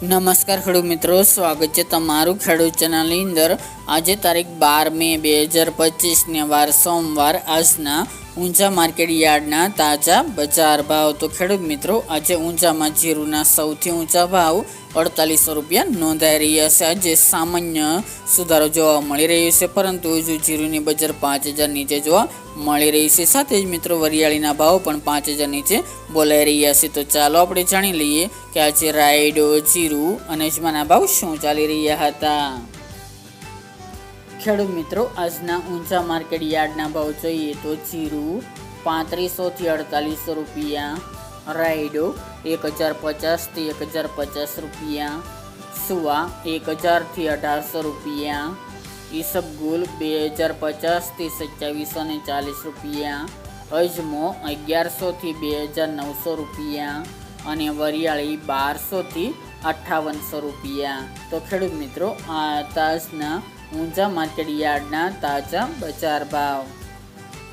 નમસ્કાર ખેડૂત મિત્રો, સ્વાગત છે તમારું ખેડૂત ચેનલની અંદર. આજે તારીખ બાર મે બે હજાર પચીસને વાર સોમવાર, આજના ઊંચા માર્કેટ યાર્ડના તાજા બજાર ભાવ તો ખેડૂત મિત્રો, આજે ઊંચામાં જીરુના સૌથી ઊંચા ભાવ અડતાલીસો રૂપિયા નોંધાઈ રહ્યા છે. આજે સામાન્ય સુધારો જોવા મળી રહ્યો છે, પરંતુ હજુ જીરુની બજાર પાંચ હજાર નીચે જોવા મળી રહી છે. સાથે જ મિત્રો, વરિયાળીના ભાવ પણ પાંચ હજાર નીચે બોલાઈ રહ્યા છે. તો ચાલો આપણે જાણી લઈએ કે આજે રાયડો, જીરુ અને અજમાના ભાવ શું ચાલી રહ્યા હતા. ખેડૂત મિત્રો, આજના ઊંચા માર્કેટ યાર્ડના ભાવ જોઈએ તો જીરું પાંત્રીસોથી અડતાલીસો રૂપિયા, રાયડો એક હજાર પચાસથી એક હજાર પચાસ રૂપિયા, સુવા એક હજારથી અઢારસો રૂપિયા, ઈસબગુલ બે હજાર પચાસથી સત્યાવીસો ને ચાલીસ રૂપિયા, અજમો અગિયારસોથી બે હજાર નવસો રૂપિયા અને વરિયાળી બારસોથી અઠ્ઠાવનસો રૂપિયા. તો ખેડૂત મિત્રો, આ તાજના ઊંચા માર્કેટ યાર્ડના તાજા બજાર ભાવ.